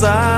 passar.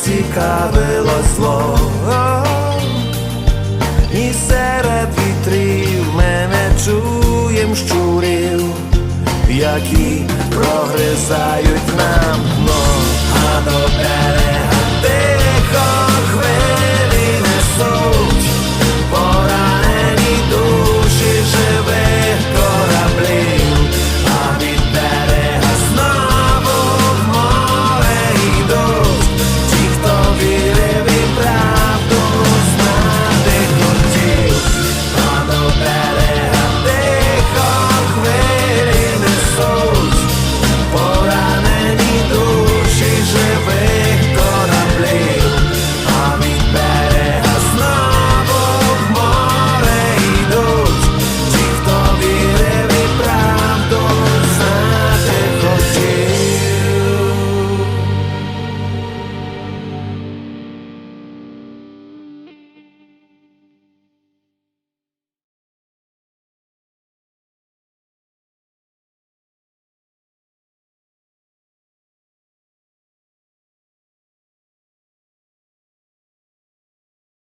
зацікавило зло. І серед вітрів мене чуєм щурів, які прогризають нам дно,